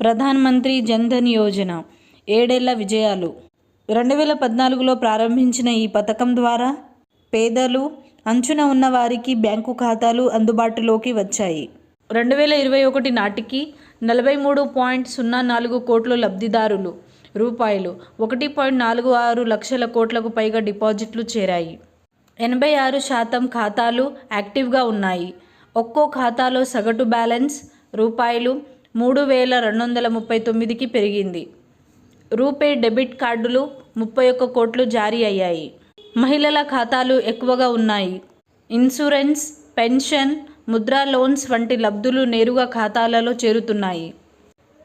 ప్రధాన్ మంత్రి జన్ ధన్ యోజన ఏడేళ్ళ విజయాలు. రెండు వేల పద్నాలుగులో ప్రారంభించిన ఈ పథకం ద్వారా పేదలు అంచున ఉన్న వారికి బ్యాంకు ఖాతాలు అందుబాటులోకి వచ్చాయి. రెండు వేల ఇరవై ఒకటి నాటికి నలభై మూడు పాయింట్ సున్నా నాలుగు కోట్ల లబ్ధిదారులు రూపాయలు ఒకటి పాయింట్ నాలుగు ఆరు లక్షల కోట్లకు పైగా డిపాజిట్లు చేరాయి. ఎనభై ఆరు శాతం ఖాతాలు యాక్టివ్గా ఉన్నాయి. ఒక్కో ఖాతాలో సగటు బ్యాలెన్స్ రూపాయలు మూడు వేల రెండు వందల ముప్పై తొమ్మిదికి పెరిగింది. రూపే డెబిట్ కార్డులు ముప్పై ఒక్క కోట్లు జారీ అయ్యాయి. మహిళల ఖాతాలు ఎక్కువగా ఉన్నాయి. ఇన్సూరెన్స్ పెన్షన్ ముద్రా లోన్స్ వంటి లబ్ధులు నేరుగా ఖాతాలలో చేరుతున్నాయి.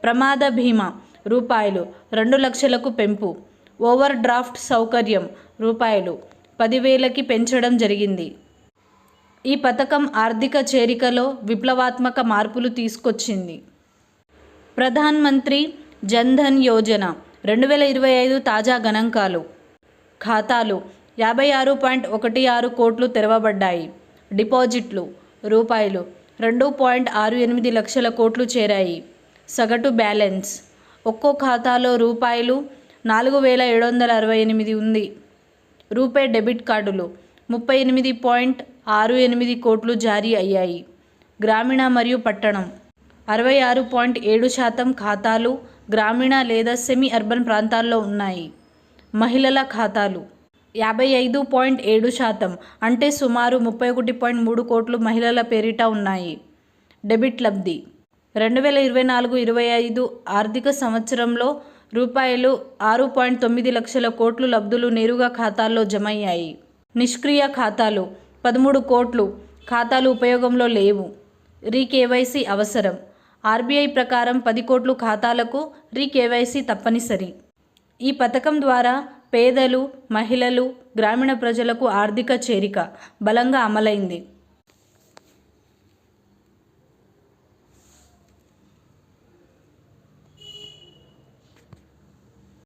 ప్రమాద బీమా రూపాయలు రెండు లక్షలకు పెంపు. ఓవర్ డ్రాఫ్ట్ సౌకర్యం రూపాయలు పదివేలకి పెంచడం జరిగింది. ఈ పథకం ఆర్థిక చేరికలో విప్లవాత్మక మార్పులు తీసుకొచ్చింది. ప్రధాన్ మంత్రి జన్ ధన్ యోజన రెండు వేల ఇరవై ఐదు తాజా గణాంకాలు. ఖాతాలు యాభై ఆరు పాయింట్ ఒకటి ఆరు కోట్లు తెరవబడ్డాయి. డిపాజిట్లు రూపాయలు రెండు పాయింట్ ఆరు ఎనిమిది లక్షల కోట్లు చేరాయి. సగటు బ్యాలెన్స్ ఒక్కో ఖాతాలో రూపాయలు నాలుగు వేల ఏడు వందల అరవై ఎనిమిది ఉంది. రూపే డెబిట్ కార్డులు ముప్పై ఎనిమిది పాయింట్ ఆరు ఎనిమిది కోట్లు జారీ అయ్యాయి. గ్రామీణ మరియు పట్టణం అరవై ఆరు పాయింట్ ఏడు శాతం ఖాతాలు గ్రామీణ లేదా సెమీ అర్బన్ ప్రాంతాల్లో ఉన్నాయి. మహిళల ఖాతాలు యాభై ఐదు పాయింట్ ఏడు శాతం అంటే సుమారు ముప్పై ఒకటి పాయింట్ మూడు కోట్లు మహిళల పేరిట ఉన్నాయి. డెబిట్ లబ్ధి రెండు వేల ఇరవై నాలుగు ఇరవై ఐదు ఆర్థిక సంవత్సరంలో రూపాయలు ఆరు పాయింట్ తొమ్మిది లక్షల కోట్లు లబ్ధులు నేరుగా ఖాతాల్లో జమయ్యాయి. నిష్క్రియ ఖాతాలు పదమూడు కోట్లు ఖాతాలు ఉపయోగంలో లేవు. రీకేవైసీ అవసరం. ఆర్బీఐ ప్రకారం పది కోట్లు ఖాతాలకు రీకేవైసీ తప్పనిసరి. ఈ పథకం ద్వారా పేదలు మహిళలు గ్రామీణ ప్రజలకు ఆర్థిక చేరిక బలంగా అమలైంది.